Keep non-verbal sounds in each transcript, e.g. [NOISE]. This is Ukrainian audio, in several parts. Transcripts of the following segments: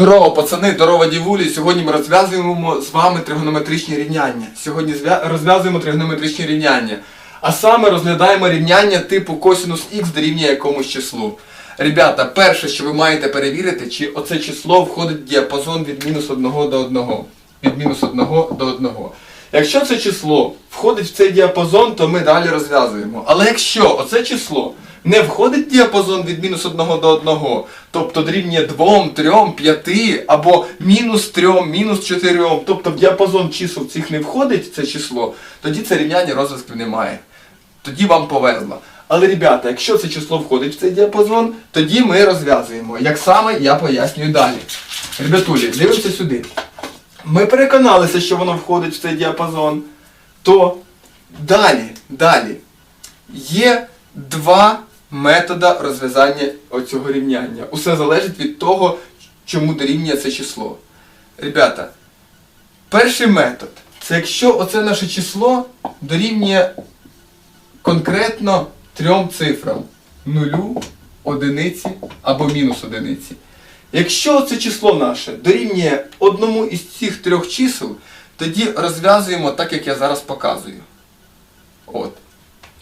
Здорово, пацани, здорово, дівулі. Сьогодні ми розв'язуємо з вами тригонометричні рівняння. Сьогодні розв'язуємо тригонометричні рівняння. А саме розглядаємо рівняння типу косинус х дорівнює якомусь числу. Ребята, перше, що ви маєте перевірити, чи оце число входить в діапазон від мінус 1 до 1. Від мінус 1 до 1. Якщо це число входить в цей діапазон, то ми далі розв'язуємо. Але якщо оце число не входить діапазон від мінус 1 до 1, тобто дорівнює 2, 3, 5 або мінус 3, мінус 4, тобто в діапазон чисел цих не входить це число, тоді це рівняння розв'язків немає. Тоді вам повезло. Але, ребята, якщо це число входить в цей діапазон, тоді ми розв'язуємо. Як саме, я пояснюю далі. Ребятулі, дивимося сюди. Ми переконалися, що воно входить в цей діапазон. То далі, далі. Є два метода розв'язання оцього рівняння. Усе залежить від того, чому дорівнює це число. Ребята, перший метод це якщо оце наше число дорівнює конкретно трьом цифрам нулю, одиниці або мінус одиниці. Якщо це число наше дорівнює одному із цих трьох чисел, тоді розв'язуємо так, як я зараз показую. От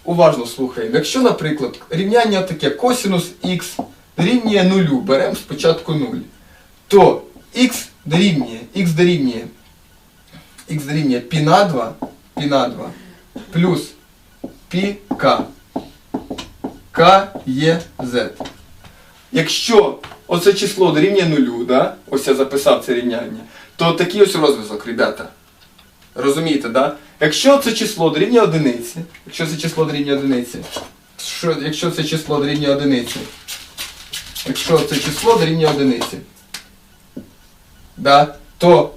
Уважно слухаємо. Якщо, наприклад, рівняння таке косинус х дорівнює нулю, беремо спочатку 0, то х дорівнює, х дорівнює, х дорівнює π на 2, π на 2 плюс π к. К є z. Якщо оце число дорівнює нулю, да? ось я записав це рівняння, то такий ось розв'язок, ребята. Розумієте, да? Якщо це число дорівнює одиниці, якщо це число дорівнює одиниці, що, якщо це число дорівнює одиниці, якщо це число дорівнює одиниці, да, то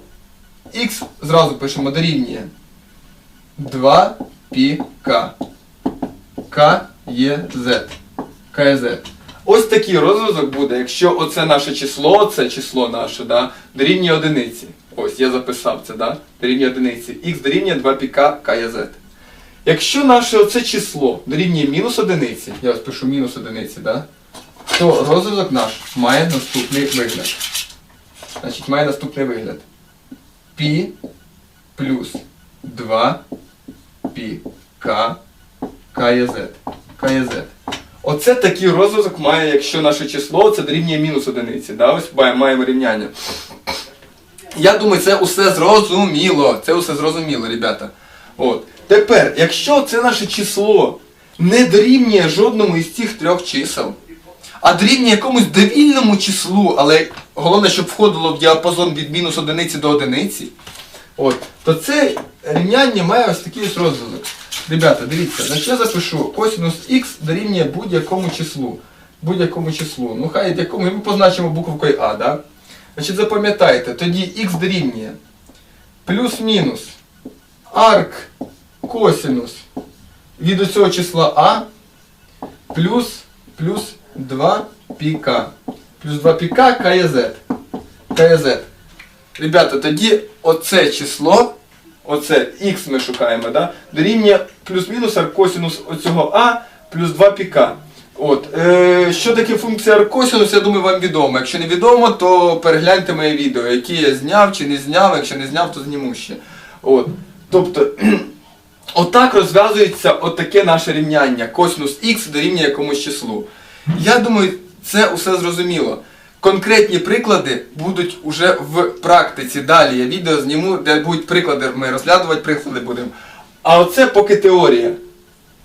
х зразу пишемо дорівнює 2 π к. К є z. К є z. Ось такий розв'язок буде, якщо оце наше число, це число наше, да, дорівнює одиниці. Ось я записав це, да? дорівнює одиниці. Х дорівнює 2 піка К є z. Якщо наше оце число дорівнює мінус одиниці, я ось пишу мінус одиниці, да? то розв'язок наш має наступний вигляд. Значить, має наступний вигляд. Пі плюс 2 пі К К є z. К є z. Оце такий розв'язок має, якщо наше число це дорівнює мінус одиниці. Да? Ось маємо рівняння. Я думаю, це усе зрозуміло. Це усе зрозуміло, ребята. От. Тепер, якщо це наше число не дорівнює жодному із цих трьох чисел, а дорівнює якомусь довільному числу, але головне, щоб входило в діапазон від мінус одиниці до одиниці, от, то це рівняння має ось такий ось розв'язок. Ребята, дивіться, значить я запишу косинус х дорівнює будь-якому числу. Будь-якому числу. Ну хай якому, ми позначимо буковкою А, да? Значить, запам'ятайте, тоді х дорівнює плюс-мінус арк косинус від оцього числа А плюс, плюс 2 піка. Плюс 2 піка К є Z. К є Z. Ребята, тоді оце число, оце х ми шукаємо, да? дорівнює плюс-мінус аркосинус оцього А плюс 2 піка. От, е, що таке функція аркосинус, я думаю, вам відомо. Якщо не відомо, то перегляньте моє відео, яке я зняв чи не зняв. Якщо не зняв, то зніму ще. От. Тобто, [CLEARS THROAT] отак розв'язується отаке наше рівняння. Косинус х дорівнює якомусь числу. Я думаю, це усе зрозуміло. Конкретні приклади будуть уже в практиці. Далі я відео зніму, де будуть приклади, ми розглядувати приклади будемо. А оце поки теорія.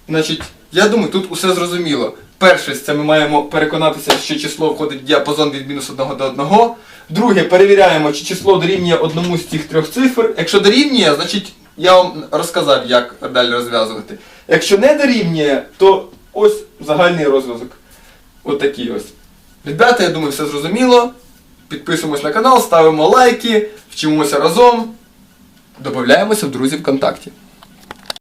Значить, я думаю, тут усе зрозуміло. Перше, це ми маємо переконатися, що число входить в діапазон від мінус 1 до 1. Друге, перевіряємо, чи число дорівнює одному з цих трьох цифр. Якщо дорівнює, значить я вам розказав, як далі розв'язувати. Якщо не дорівнює, то ось загальний розв'язок. Отакий ось. Ребята, я думаю, все зрозуміло. Підписуємось на канал, ставимо лайки, вчимося разом. Додаємося в друзі ВКонтакті.